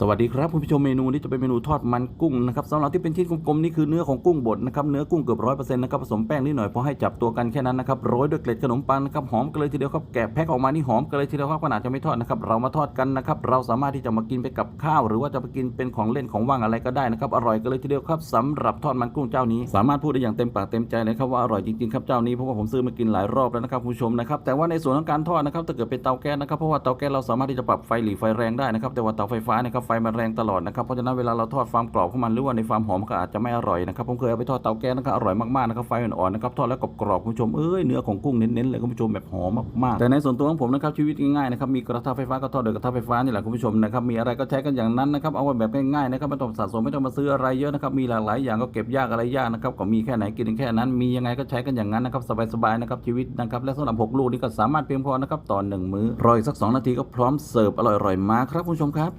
สวัสดีครับคุณผู้ชมเมนูนี้จะเป็นเมนูทอดมันกุ้งนะครับสำหรับที่เป็นชิ้นกลมๆนี่คือเนื้อของกุ้งบดนะครับเนื้อกุ้งเกือบร้อยเปอร์เซ็นต์นะครับผสมแป้งนิดหน่อยพอให้จับตัวกันแค่นั้นนะครับโรยด้วยเกล็ดขนมปังนะครับหอมกันเลยทีเดียวครับแกะแพ็คออกมานี่หอมกันเลยทีเดียวครับขนาดจะไม่ทอดนะครับเรามาทอดกันนะครับเราสามารถที่จะมากินไปกับข้าว หรือว่าจะไปกินเป็นของเล่นของว่างอะไรก็ได้นะครับอร่อยกันเลยทีเดียวครับสำหรับทอดมันกุ้งเจ้านี้ สามารถพูดได้อย่างเต็มปากเต็มใจเลยครับว่าอร่อยจริงๆครับเจ้านี้เพราะว่าผมซื้อมากินหลายรอบแล้วนะครับคุณผู้ชมนะครับแต่ว่าในส่วนของการทอดนะครับถ้าเกิดเป็นเตาแก๊สนะครับเพราะว่าเตาแก๊สเราสามารถที่จะปรับไฟหลีไฟแรงได้นะครับแต่ว่าเตาไฟฟ้านะครับไฟมันแรงตลอดนะครับเพราะฉะนั้นเวลาเราทอดความกรอบของมันหรือว่าในความหอมก็อาจจะไม่อร่อยนะครับผมเคยเอาไปทอดเตาแก๊สนะครับอร่อยมากๆนะครับไฟอ่อนๆนะครับทอดแล้วกรอบๆคุณผู้ชมเอ้ยเนื้อของกุ้งเน้นๆเลยคุณผู้ชมแบบหอมมากๆแต่ในส่วนตัวของผมนะครับชีวิตง่ายๆนะครับมีกระทะไฟฟ้าก็ทอดโดยกระทะไฟฟ้านี่แหละคุณผู้ชมนะครับมีอะไรก็ใช้กันอย่างนั้นนะครับเอาไว้แบบง่ายๆนะครับไม่ต้องสะสมไม่ต้องมาซื้ออะไรเยอะนะครับมีหลากหลายอย่างก็เก็บยากอะไรยากนะครับก็มีแค่ไหนกินแค่นั้น มียังไงก็ใช้กันอย่างนั้นนะครับสบายๆนะครับชีวิตนะครับและสำหรับหกลูกนี่ก็สามารถเพียงพอนะครับต่อหนึ่งมื้อรออีกสักสองนาทีก็พร้อมเสิร์ฟอร่อยๆมาครับคุณผู้ชมครับ